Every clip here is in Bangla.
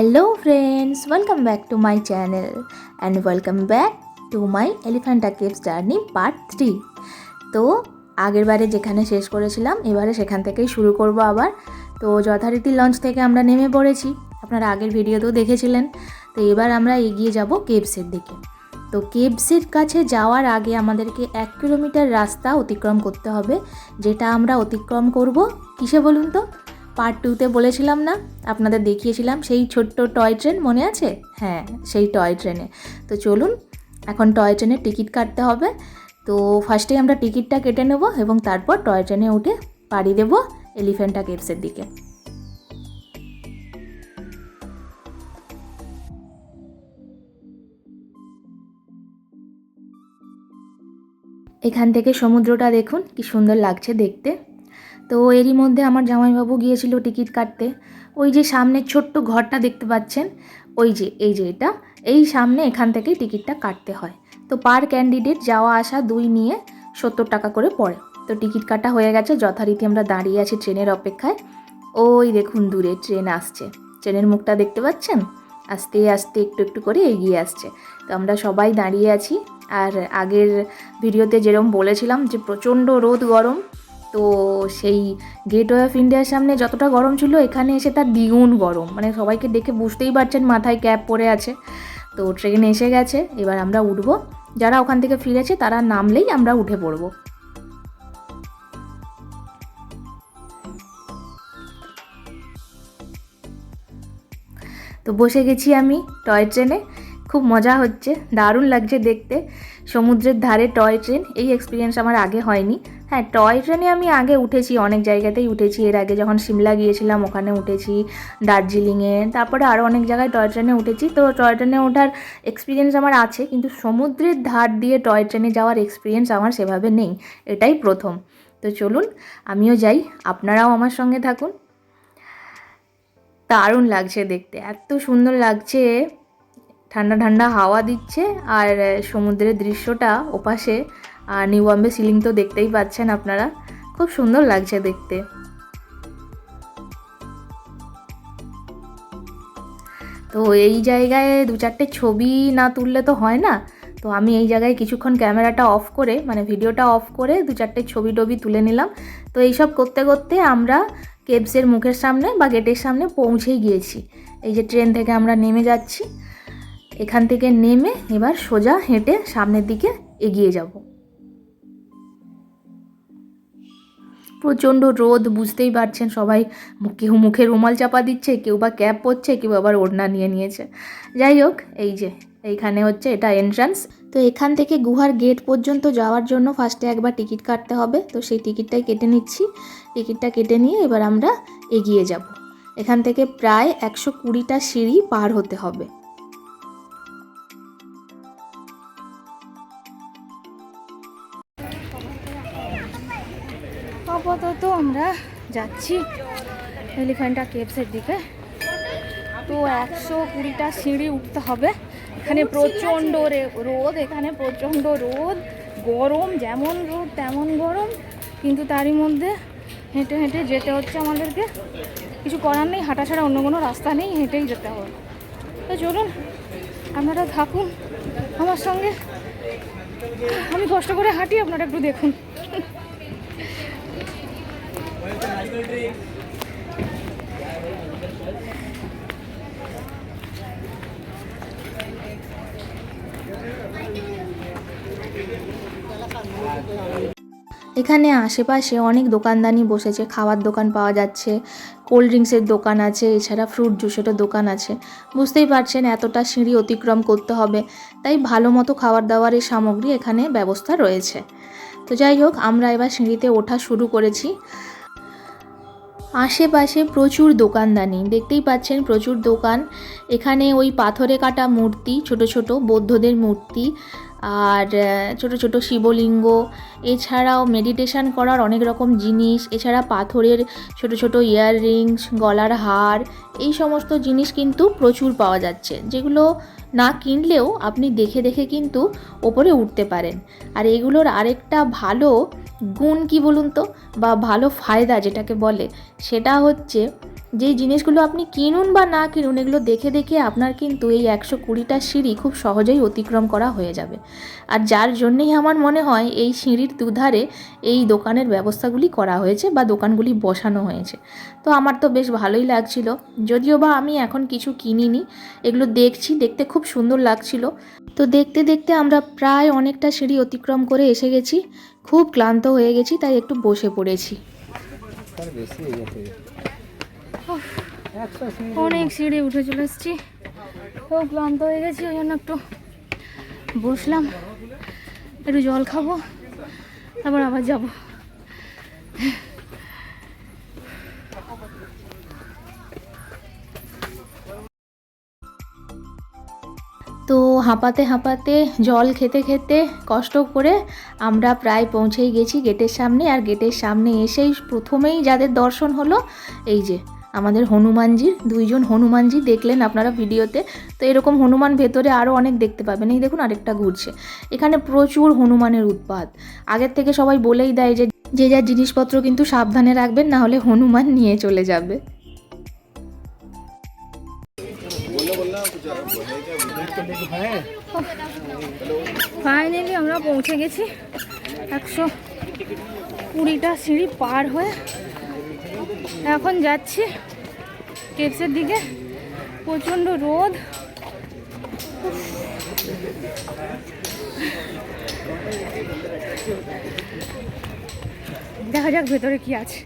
Hello friends welcome back to my channel and welcome back to my Elephanta caves journey part three তো, আগের বারে যেখানে শেষ করেছিলাম, এবারে সেখান থেকেই শুরু করব আবার। তো, যথারীতি লঞ্চ থেকে আমরা নেমে পড়েছি। আপনারা আগের ভিডিওতেও দেখেছিলেন। তো, এবার আমরা এগিয়ে যাব কেভসের দিকে। তো কেভসের কাছে যাওয়ার আগে আমাদেরকে এক কিলোমিটার রাস্তা অতিক্রম করতে হবে, যেটা আমরা অতিক্রম করব কিসে বলুন তো? পার্ট টুতে বলেছিলাম না? আপনাদের দেখিয়েছিলাম সেই ছোট্ট টয় ট্রেন মনে আছে? হ্যাঁ সেই টয় ট্রেনে তো চলুন, এখন টয় ট্রেনের টিকিট কাটতে হবে। তো ফার্স্টেই আমরা টিকিটটা কেটে নেব এবং তারপর টয় ট্রেনে উঠে পাড়ি দেবো এলিফ্যান্টা কেভসের দিকে। এখান থেকে সমুদ্রটা দেখুন, কি সুন্দর লাগছে দেখতে। তো এরই মধ্যে আমার জামাইবাবু গিয়েছিল টিকিট কাটতে। ওই যে সামনের ছোট্ট ঘরটা দেখতে পাচ্ছেন, ওই যে, এই যে এটা, এই সামনে এখান থেকেই টিকিটটা কাটতে হয়। তো পার ক্যান্ডিডেট যাওয়া আসা দুই নিয়ে সত্তর টাকা করে পড়ে। তো টিকিট কাটা হয়ে গেছে, যথারীতি আমরা দাঁড়িয়ে আছি ট্রেনের অপেক্ষায়। ওই দেখুন দূরে ট্রেন আসছে। ট্রেনের মুখটা দেখতে পাচ্ছেন? আস্তে আস্তে একটু একটু করে এগিয়ে আসছে। তো আমরা সবাই দাঁড়িয়ে আছি। আর আগের ভিডিওতে যেরকম বলেছিলাম যে প্রচণ্ড রোদ গরম তো সেই গেটওয়ে অফ ইন্ডিয়ার সামনে যতটা গরম ছিল, এখানে এসে তার দ্বিগুণ গরম। মানে সবাইকে দেখে বুঝতেই পারছেন মাথায় ক্যাপ পরে আছে। তো ট্রেন এসে গেছে, এবার আমরা উঠবো। যারা ওখান থেকে ফিরেছে, তারা নামলেই আমরা উঠে পড়ব। তো বসে গেছি আমি টয় ট্রেনে। খুব মজা হচ্ছে, দারুণ লাগছে দেখতে। সমুদ্রের ধারে টয় ট্রেন, এই এক্সপিরিয়েন্স আমার আগে হয়নি। হ্যাঁ টয় ট্রেনে আমি আগে উঠেছি, অনেক জায়গাতেই উঠেছি। এর আগে যখন সিমলা গিয়েছিলাম, ওখানে উঠেছি দার্জিলিংয়ে তারপরে আরও অনেক জায়গায় টয় ট্রেনে উঠেছি। তো টয় ট্রেনে ওঠার এক্সপিরিয়েন্স আমার আছে, কিন্তু সমুদ্রের ধার দিয়ে টয় ট্রেনে যাওয়ার এক্সপিরিয়েন্স আমার সেভাবে নেই। এটাই প্রথম। তো চলুন, আমিও যাই। আপনারাও আমার সঙ্গে থাকুন। দারুণ লাগছে দেখতে। এত সুন্দর লাগছে। ঠান্ডা ঠান্ডা হাওয়া দিচ্ছে, আর সমুদ্রের দৃশ্যটা ওপাশে আর নিউ বম্বে সিলিং তো দেখতেই পাচ্ছেন আপনারা। খুব সুন্দর লাগছে দেখতে। তো এই জায়গায় দু চারটে ছবি না তুললে তো হয় না। তো আমি এই জায়গায় কিছুক্ষণ ক্যামেরাটা অফ করে মানে ভিডিওটা অফ করে দু চারটে ছবি টবি তুলে নিলাম। তো এইসব করতে করতে আমরা কেবসের মুখের সামনে বা গেটের সামনে পৌঁছেই গিয়েছি। এই যে ট্রেন থেকে আমরা নেমে যাচ্ছি। এখান থেকে নেমে এবার সোজা হেঁটে সামনের দিকে এগিয়ে যাব। প্রচণ্ড রোদ, বুঝতেই পারছেন সবাই। কেউ মুখে রুমাল চাপা দিচ্ছে, কেউ বা ক্যাপ পরছে, কেউ আবার ওড়না নিয়ে নিয়েছে। যাই হোক, এই যে, এইখানে হচ্ছে এটা এন্ট্রান্স তো এখান থেকে গুহার গেট পর্যন্ত যাওয়ার জন্য ফার্স্টে একবার টিকিট কাটতে হবে। তো সেই টিকিটটাই কেটে নিচ্ছি। টিকিটটা কেটে নিয়ে এবার আমরা এগিয়ে যাব। এখান থেকে প্রায় একশো কুড়িটা সিঁড়ি পার হতে হবে। আপাতত আমরা যাচ্ছি এলিফ্যান্টা কেভসের দিকে। তো একশো কুড়িটা সিঁড়ি উঠতে হবে। এখানে প্রচণ্ড রোদ, এখানে প্রচণ্ড রোদ, গরম, যেমন রোদ তেমন গরম। কিন্তু তারই মধ্যে হেঁটে হেঁটে যেতে হচ্ছে আমাদেরকে। কিছু করার নেই, হাঁটা ছাড়া অন্য কোনো রাস্তা নেই, হেঁটেই যেতে হবে। তো চলুন, আপনারা থাকুন আমার সঙ্গে। আমি কষ্ট করে হাঁটি, আপনারা একটু দেখুন। এখানে আশেপাশে অনেক দোকানদানি বসেছে, খাওয়ার দোকান পাওয়া যাচ্ছে, কোল্ড ড্রিঙ্কসের দোকান আছে, এছাড়া ফ্রুট জুসেরও দোকান আছে। বুঝতেই পারছেন, এতটা সিঁড়ি অতিক্রম করতে হবে, তাই ভালো মতো খাবার দাবারের সামগ্রী এখানে ব্যবস্থা রয়েছে। তো যাই হোক, আমরা এবার সিঁড়িতে ওঠা শুরু করেছি। আশেপাশে প্রচুর দোকানদানি। দেখতেই পাচ্ছেন প্রচুর দোকান। এখানে ওই পাথরে কাটা মূর্তি, ছোট ছোট বৌদ্ধদের মূর্তি আর ছোট ছোট শিবলিঙ্গ। এছাড়াও মেডিটেশন করার অনেক রকম জিনিস। এছাড়া পাথরের ছোট ছোট ইয়াররিংস গলার হার, এই সমস্ত জিনিস কিন্তু প্রচুর পাওয়া যাচ্ছে। যেগুলো না কিনলেও আপনি দেখে দেখে কিন্তু ওপরে উঠতে পারেন। আর এগুলোর আরেকটা ভালো গুণ কি বলুন তো? বা ভালো ফায়দা যেটাকে বলে সেটা হচ্ছে যেই জিনিসগুলো আপনি কিনুন বা না কিনুন, এগুলো দেখে দেখে আপনার কিন্তু এই একশো কুড়িটা সিঁড়ি খুব সহজেই অতিক্রম করা হয়ে যাবে। আর যার জন্যেই আমার মনে হয় এই সিঁড়ির দুধারে এই দোকানের ব্যবস্থাগুলি করা হয়েছে বা দোকানগুলি বসানো হয়েছে। তো আমার তো বেশ ভালোই লাগছিল। যদিও বা আমি এখন কিছু কিনিনি, এগুলো দেখছি, দেখতে খুব সুন্দর লাগছিল। তো দেখতে দেখতে আমরা প্রায় অনেকটা সিঁড়ি অতিক্রম করে এসে গেছি। খুব ক্লান্ত হয়ে গেছি, তাই একটু বসে পড়েছি। বেশি হয়ে গেছে একশো সিঁড়ি অনেক সিঁড়ি উঠে চলে এসেছি। খুব ক্লান্ত হয়ে গেছি, ওই জন্য একটু বসলাম। একটু জল খাব, তারপর আবার যাব। তো হাঁপাতে হাঁপাতে, জল খেতে খেতে কষ্ট করে আমরা প্রায় পৌঁছেই গেছি গেটের সামনে। আর গেটের সামনে এসেই প্রথমেই যাদের দর্শন হলো, এই যে আমাদের হনুমানজির, দুইজন হনুমানজি দেখলেন আপনারা ভিডিওতে। তো এরকম হনুমান ভেতরে আরও অনেক দেখতে পাবেন। এই দেখুন আরেকটা ঘুরছে। এখানে প্রচুর হনুমানের উৎপাত। আগের থেকে সবাই বলেই দেয় যে যে যার জিনিসপত্র কিন্তু সাবধানে রাখবেন, না হলে হনুমান নিয়ে চলে যাবে। ফাইনালি আমরা পৌঁছে গেছি। একশো কুড়িটা সিঁড়ি পার হয়ে এখন যাচ্ছি কেপসের দিকে। প্রচণ্ড রোদ। দেখা যাক ভেতরে কি আছে।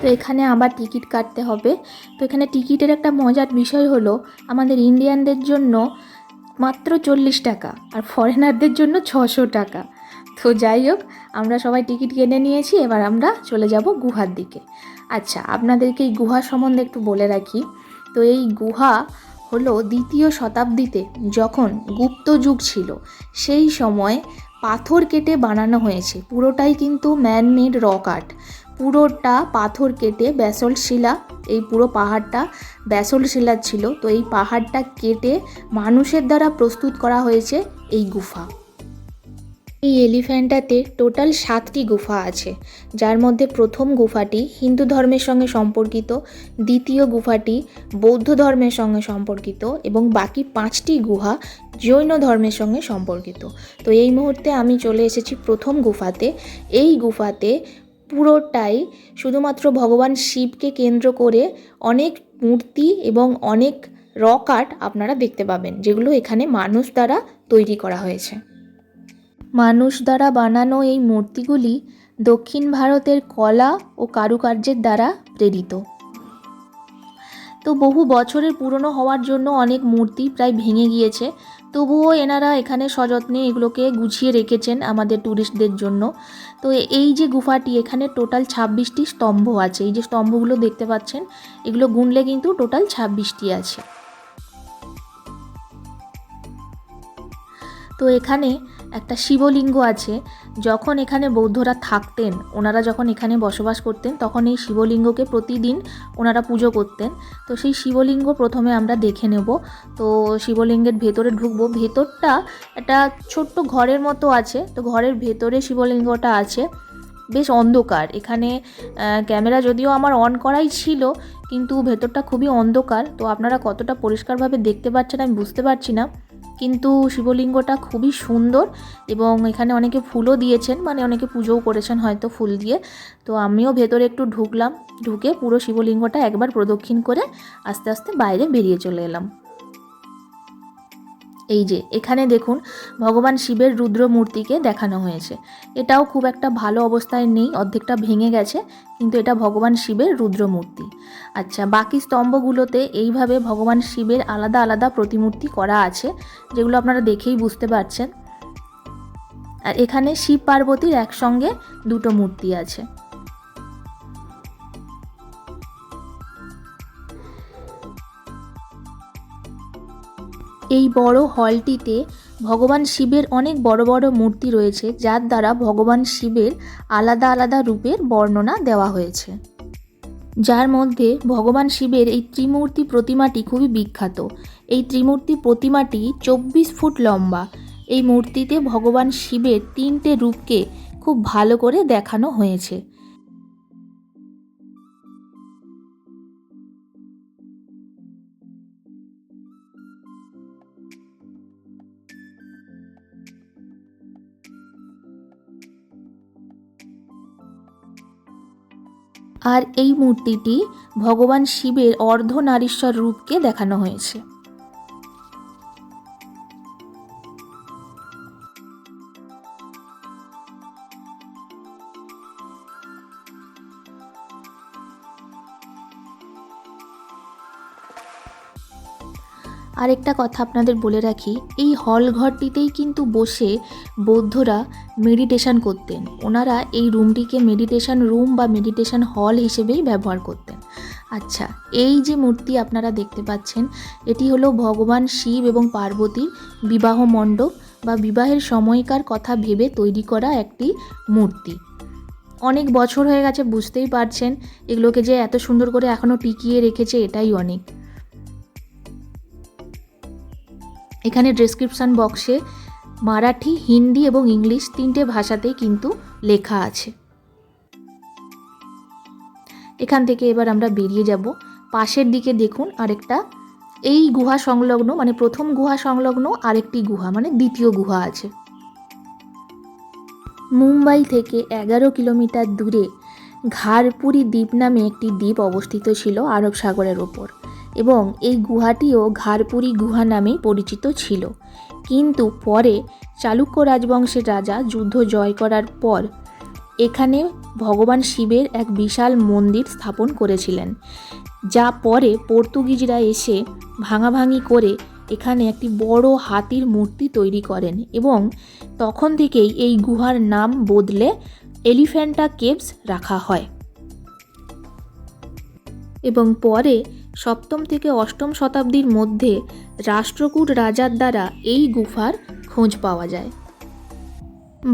তো এখানে আবার টিকিট কাটতে হবে। তো এখানে টিকিটের একটা মজার বিষয় হলো, আমাদের ইন্ডিয়ানদের জন্য মাত্র চল্লিশ টাকা আর ফরেনারদের জন্য ছশো টাকা। তো যাই হোক, আমরা সবাই টিকিট কিনে নিয়েছি, এবার আমরা চলে যাব গুহার দিকে। আচ্ছা আপনাদেরকে এই গুহা সম্বন্ধে একটু বলে রাখি। তো এই গুহা হলো দ্বিতীয় শতাব্দীতে যখন গুপ্ত যুগ ছিল, সেই সময় পাথর কেটে বানানো হয়েছে। পুরোটাই কিন্তু ম্যানমেড রক আর্ট পুরোটা পাথর কেটে ব্যাসল্ট শিলা, এই পুরো পাহাড়টা ব্যাসল্ট শিলার ছিল। তো এই পাহাড়টা কেটে মানুষের দ্বারা প্রস্তুত করা হয়েছে এই গুফা এই এলিফ্যান্টাতে টোটাল সাতটি গুফা আছে, যার মধ্যে প্রথম গুফাটি হিন্দু ধর্মের সঙ্গে সম্পর্কিত, দ্বিতীয় গুফাটি বৌদ্ধ ধর্মের সঙ্গে সম্পর্কিত এবং বাকি পাঁচটি গুহা জৈন ধর্মের সঙ্গে সম্পর্কিত। তো এই মুহূর্তে আমি চলে এসেছি প্রথম গুফাতে। এই গুফাতে পুরোটাই শুধুমাত্র ভগবান শিবকে কেন্দ্র করে অনেক মূর্তি এবং অনেক রক আর্ট আপনারা দেখতে পাবেন, যেগুলো এখানে মানুষ দ্বারা তৈরি করা হয়েছে। মানুষ দ্বারা বানানো এই মূর্তিগুলি দক্ষিণ ভারতের কলা ও কারুকার্যের দ্বারা প্রেরিত। তো বহু বছরের পুরনো হওয়ার জন্য অনেক মূর্তি প্রায় ভেঙে গিয়েছে। তবুও এনারা এখানে সযত্নে এগুলোকে গুছিয়ে রেখেছেন আমাদের ট্যুরিস্টদের জন্য। তো এই যে গুফাটি, এখানে টোটাল ছাব্বিশটি স্তম্ভ আছে। এই যে স্তম্ভগুলো দেখতে পাচ্ছেন, এগুলো গুনলে কিন্তু টোটাল ছাব্বিশটি আছে। তো এখানে একটা শিবলিঙ্গ আছে, যখন এখানে বৌদ্ধরা থাকতেন, ওনারা যখন এখানে বসবাস করতেন, তখন এই শিবলিঙ্গকে প্রতিদিন ওনারা পুজো করতেন। তো সেই শিবলিঙ্গ প্রথমে আমরা দেখে নেব। তো শিবলিঙ্গের ভেতরে ঢুকবো। ভেতরটা একটা ছোট্ট ঘরের মতো আছে। তো ঘরের ভেতরে শিবলিঙ্গটা আছে। বেশ অন্ধকার। এখানে ক্যামেরা যদিও আমার অন করাই ছিল, কিন্তু ভেতরটা খুবই অন্ধকার। তো আপনারা কতটা পরিষ্কারভাবে দেখতে পাচ্ছেন আমি বুঝতে পারছি না। কিন্তু শিবলিঙ্গটা খুবই সুন্দর এবং এখানে অনেকে ফুলও দিয়েছেন মানে অনেকে পুজোও করেছেন হয়তো ফুল দিয়ে। তো আমিও ভেতরে একটু ঢুকলাম, ঢুকে পুরো শিবলিঙ্গটা একবার প্রদক্ষিণ করে আস্তে আস্তে বাইরে বেরিয়ে চলে এলাম। এই যে, এখানে দেখুন, ভগবান শিবের রুদ্র মূর্তিকে দেখানো হয়েছে। এটাও খুব একটা ভালো অবস্থায় নেই, অর্ধেকটা ভেঙে গেছে, কিন্তু এটা ভগবান শিবের রুদ্র মূর্তি আচ্ছা বাকি স্তম্ভগুলোতে এইভাবে ভগবান শিবের আলাদা আলাদা প্রতিমূর্তি করা আছে, যেগুলো আপনারা দেখেই বুঝতে পারছেন। আর এখানে শিব পার্বতীর একসঙ্গে দুটো মূর্তি আছে। এই বড় হলটিতে ভগবান শিবের অনেক বড় বড় মূর্তি রয়েছে, যার দ্বারা ভগবান শিবের আলাদা আলাদা রূপের বর্ণনা দেওয়া হয়েছে। যার মধ্যে ভগবান শিবের এই ত্রিমূর্তি প্রতিমাটি খুবই বিখ্যাত। এই ত্রিমূর্তি প্রতিমাটি চব্বিশ ফুট লম্বা। এই মূর্তিতে ভগবান শিবের তিনটে রূপকে খুব ভালো করে দেখানো হয়েছে। আর এই মূর্তিটি ভগবান শিবের অর্ধনারীশ্বর রূপকে দেখানো হয়েছে। আরেকটা কথা আপনাদের বলে রাখি, এই হল ঘরটিতেই কিন্তু বসে বৌদ্ধরা মেডিটেশন করতেন। ওনারা এই রুমটিকে মেডিটেশন রুম বা মেডিটেশন হল হিসেবেই ব্যবহার করতেন। আচ্ছা এই যে মূর্তি আপনারা দেখতে পাচ্ছেন, এটি হলো ভগবান শিব এবং পার্বতীর বিবাহ মণ্ডপ বা বিবাহের সময়কার কথা ভেবে তৈরি করা একটি মূর্তি। অনেক বছর হয়ে গেছে, বুঝতেই পারছেন, এগুলোকে যে এত সুন্দর করে এখনও টিকিয়ে রেখেছে, এটাই অনেক। এখানে ডেসক্রিপশান বক্সে মারাঠি, হিন্দি এবং ইংলিশ তিনটে ভাষাতেই কিন্তু লেখা আছে। এখান থেকে এবার আমরা বেরিয়ে যাব। পাশের দিকে দেখুন আরেকটা, এই গুহা সংলগ্ন মানে প্রথম গুহা সংলগ্ন আরেকটি গুহা মানে দ্বিতীয় গুহা আছে। মুম্বাই থেকে এগারো কিলোমিটার দূরে ঘারপুরি দ্বীপ নামে একটি দ্বীপ অবস্থিত ছিল আরব সাগরের ওপর। এবং এই গুহাটিও ঘাড়পুরি গুহা নামেই পরিচিত ছিল। কিন্তু পরে চালুক্য রাজবংশের রাজা যুদ্ধ জয় করার পর এখানে ভগবান শিবের এক বিশাল মন্দির স্থাপন করেছিলেন, যা পরে পর্তুগিজরা এসে ভাঙাভাঙি করে এখানে একটি বড় হাতির মূর্তি তৈরি করেন এবং তখন থেকেই এই গুহার নাম বদলে এলিফ্যান্টা কেভস রাখা হয়। এবং পরে সপ্তম থেকে অষ্টম শতাব্দীর মধ্যে রাষ্ট্রকূট রাজার দ্বারা এই গুফার খোঁজ পাওয়া যায়।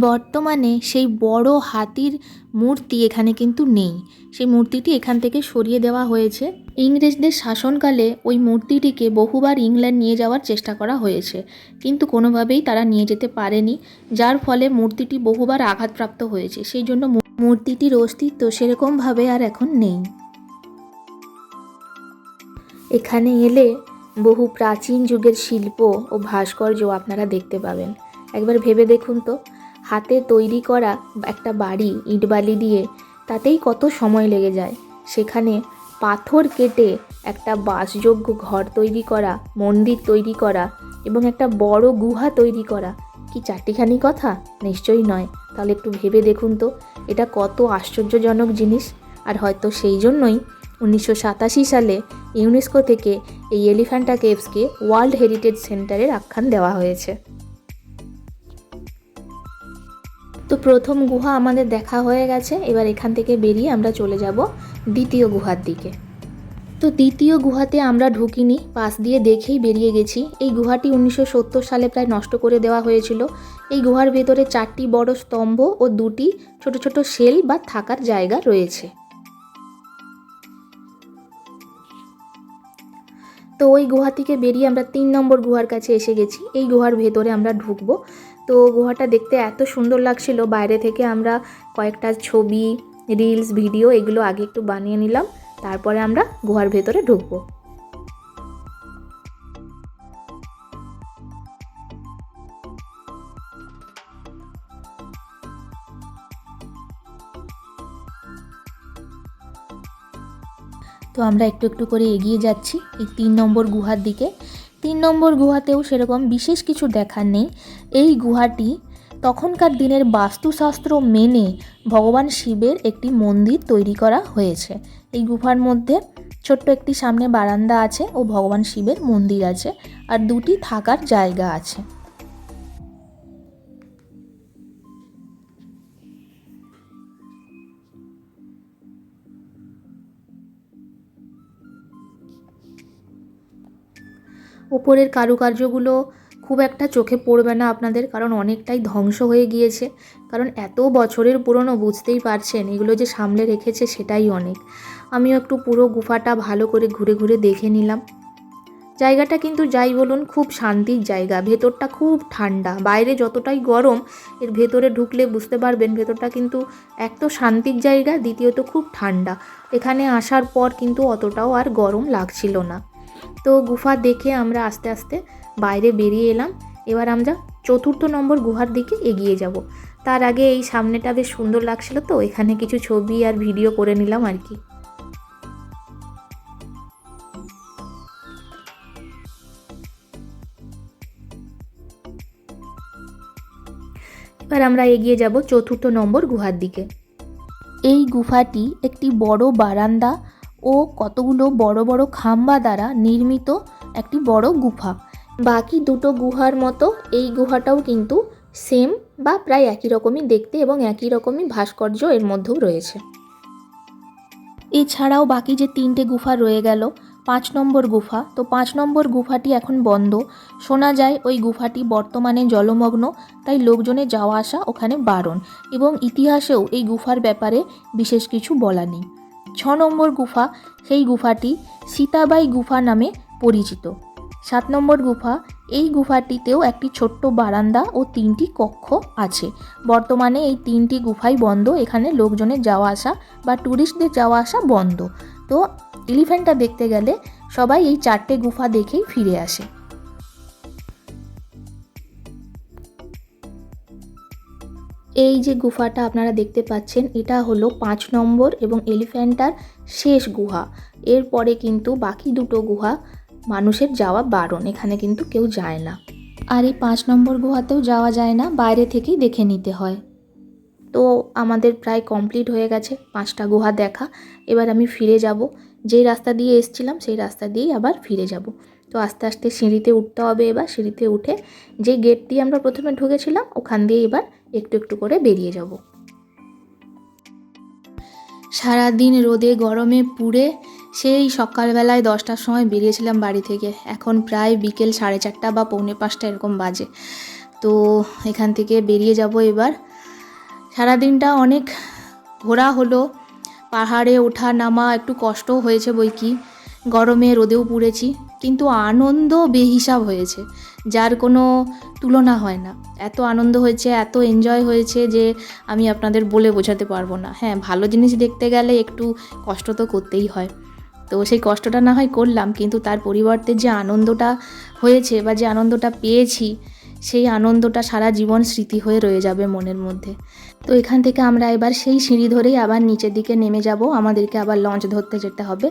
বর্তমানে সেই বড় হাতির মূর্তি এখানে কিন্তু নেই। সেই মূর্তিটি এখান থেকে সরিয়ে দেওয়া হয়েছে। ইংরেজদের শাসনকালে ওই মূর্তিটিকে বহুবার ইংল্যান্ড নিয়ে যাওয়ার চেষ্টা করা হয়েছে। কিন্তু কোনোভাবেই তারা নিয়ে যেতে পারেনি, যার ফলে মূর্তিটি বহুবার আঘাতপ্রাপ্ত হয়েছে। সেই জন্য মূর্তিটির অস্তিত্ব সেরকমভাবে আর এখন নেই। এখানে এলে বহু প্রাচীন যুগের শিল্প ও ভাস্কর্য আপনারা দেখতে পাবেন। একবার ভেবে দেখুন তো, হাতে তৈরি করা একটা বাড়ি ইটবালি দিয়ে তাতেই কত সময় লেগে যায়। সেখানে পাথর কেটে একটা বাসযোগ্য ঘর তৈরি করা, মন্দির তৈরি করা এবং একটা বড় গুহা তৈরি করা। কি চারটিখানি কথা? নিশ্চয়ই নয়। তাহলে একটু ভেবে দেখুন তো, এটা কত আশ্চর্যজনক জিনিস। আর হয়তো সেই জন্যই উনিশশো সাতাশি সালে ইউনেস্কো থেকে এই এলিফ্যান্টা কেভসকে ওয়ার্ল্ড হেরিটেজ সেন্টারের আখ্যান দেওয়া হয়েছে। তো প্রথম গুহা আমাদের দেখা হয়ে গেছে, এবার এখান থেকে বেরিয়ে আমরা চলে যাব দ্বিতীয় গুহার দিকে। তো দ্বিতীয় গুহাতে আমরা ঢুকিনি, পাশ দিয়ে দেখেই বেরিয়ে গেছি। এই গুহাটি উনিশশো সত্তর সালে প্রায় নষ্ট করে দেওয়া হয়েছিল। এই গুহার ভেতরে চারটি বড় স্তম্ভ ও দুটি ছোট ছোট সেল বা থাকার জায়গা রয়েছে। তো ওই গুহা থেকে বেরিয়ে আমরা তিন নম্বর গুহার কাছে এসে গেছি। এই গুহার ভেতরে আমরা ঢুকবো। তো গুহাটা দেখতে এত সুন্দর লাগছিল। বাইরে থেকে আমরা কয়েকটা ছবি, রিলস, ভিডিও এগুলো আগে একটু বানিয়ে নিলাম। তারপরে আমরা গুহার ভেতরে ঢুকবো। তো আমরা একটু একটু করে এগিয়ে যাচ্ছি এই তিন নম্বর গুহার দিকে। তিন নম্বর গুহাতেও সেরকম বিশেষ কিছু দেখার নেই। এই গুহাটি তখনকার দিনের বাস্তুশাস্ত্র মেনে ভগবান শিবের একটি মন্দির তৈরি করা হয়েছে। এই গুহার মধ্যে ছোট্ট একটি সামনে বারান্দা আছে ও ভগবান শিবের মন্দির আছে। আর দুটি থাকার জায়গা আছে। ওপরের কারুকার্যগুলো খুব একটা চোখে পড়বে না আপনাদের, কারণ অনেকটাই ধ্বংস হয়ে গিয়েছে। কারণ এত বছরের পুরনো বুঝতেই পারছেন, এগুলো যে সামলে রেখেছে সেটাই অনেক। আমিও একটু পুরো গুফাটা ভালো করে ঘুরে ঘুরে দেখে নিলাম। জায়গাটা কিন্তু যাই বলুন খুব শান্তির জায়গা, ভেতরটা খুব ঠান্ডা। বাইরে যতটাই গরম, এর ভেতরে ঢুকলে বুঝতে পারবেন ভেতরটা কিন্তু এক তো শান্তির জায়গা, দ্বিতীয়ত খুব ঠান্ডা। এখানে আসার পর কিন্তু অতটাও আর গরম লাগছিল না। তো গুফা দেখে আমরা আস্তে আস্তে বাইরে বেরিয়ে এলাম। এবার আমরা চতুর্থ নম্বর গুহার দিকে এগিয়ে যাব। তার আগে এই সামনেটা বেশ সুন্দর লাগছিল তো, এখানে কিছু ছবি আর ভিডিও করে নিলাম আর কি। এবার আমরা এগিয়ে যাব চতুর্থ নম্বর গুহার দিকে। এই গুহাটি একটি বড় বারান্দা ও কতগুলো বড় বড় খাম্বা দ্বারা নির্মিত একটি বড় গুহা। বাকি দুটো গুহার মতো এই গুহাটাও কিন্তু সেম বা প্রায় একই রকমই দেখতে এবং একই রকমই ভাস্কর্য এর মধ্যেও রয়েছে। এছাড়াও বাকি যে তিনটে গুফা রয়ে গেল, পাঁচ নম্বর গুফা তো পাঁচ নম্বর গুফাটি এখন বন্ধ। শোনা যায় ওই গুফাটি বর্তমানে জলমগ্ন, তাই লোকজনের যাওয়া আসা ওখানে বারণ এবং ইতিহাসেও এই গুফার ব্যাপারে বিশেষ কিছু বলা নেই। ছ নম্বর গুফা, সেই গুফাটি সীতাবাই গুফা নামে পরিচিত। সাত নম্বর গুফা, এই গুফাটিতেও একটি ছোট্ট বারান্দা ও তিনটি কক্ষ আছে। বর্তমানে এই তিনটি গুফাই বন্ধ, এখানে লোকজনের যাওয়া আসা বা ট্যুরিস্টদের যাওয়া আসা বন্ধ। তো এলিফ্যান্টটা দেখতে গেলে সবাই এই চারটে গুফা দেখেই ফিরে আসে। এই যে গুফাটা আপনারা দেখতে পাচ্ছেন, এটা হলো পাঁচ নম্বর এবং এলিফ্যান্টার শেষ গুহা। এরপরে কিন্তু বাকি দুটো গুহা মানুষের যাওয়া বারণ, এখানে কিন্তু কেউ যায় না। আর এই পাঁচ নম্বর গুহাতেও যাওয়া যায় না, বাইরে থেকেই দেখে নিতে হয়। তো আমাদের প্রায় কমপ্লিট হয়ে গেছে পাঁচটা গুহা দেখা। এবার আমি ফিরে যাব। যেই রাস্তা দিয়ে এসছিলাম, সেই রাস্তা দিয়েই আবার ফিরে যাব। তো আস্তে আস্তে সিঁড়িতে উঠতে হবে এবার। সিঁড়িতে উঠে যে গেট দিয়ে আমরা প্রথমে ঢুকেছিলাম, ওখান দিয়ে এবার একটু একটু করে বেরিয়ে যাব। সারাদিন রোদে গরমে পুড়ে সেই সকালবেলায় দশটার সময় বেরিয়েছিলাম বাড়ি থেকে। এখন প্রায় বিকেল সাড়ে চারটা বা পৌনে পাঁচটা এরকম বাজে। তো এখান থেকে বেরিয়ে যাব এবার। সারাদিনটা অনেক ঘোরা হলো। পাহাড়ে ওঠা নামা একটু কষ্টও হয়েছে বই কি। গরমে রোদেও পুড়েছি। কিন্তু আনন্দ বেহিসাব হয়েছে। যার কোনো তুলনা হয় না। এত আনন্দ হয়েছে, এত এনজয় হয়েছে যে আমি আপনাদের বলে বোঝাতে পারব না। হ্যাঁ ভালো জিনিস দেখতে গেলে একটু কষ্ট তো করতেই হয়। তো সেই কষ্টটা না হয় করলাম, কিন্তু তার পরিবর্তে যে আনন্দটা হয়েছে বা যে আনন্দটা পেয়েছি সেই আনন্দটা সারা জীবন স্মৃতি হয়ে রয়ে যাবে মনের মধ্যে। তো এখান থেকে আমরা এবার সেই সিঁড়ি ধরেই আবার নিচের দিকে নেমে যাব। আমাদেরকে আবার লঞ্চ ধরতে যেতে হবে।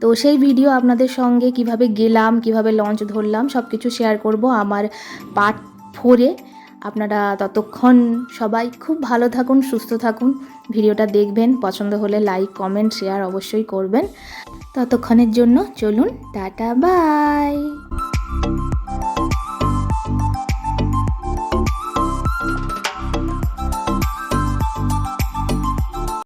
তো সেই ভিডিও আপনাদের সঙ্গে কীভাবে গেলাম, কীভাবে লঞ্চ ধরলাম সব কিছু শেয়ার করব আমার পার্ট ফোরে আপনারা ততক্ষণ সবাই খুব ভালো থাকুন, সুস্থ থাকুন। ভিডিওটা দেখবেন, পছন্দ হলে লাইক কমেন্ট শেয়ার অবশ্যই করবেন। ততক্ষণের জন্য চলুন, টাটা বাই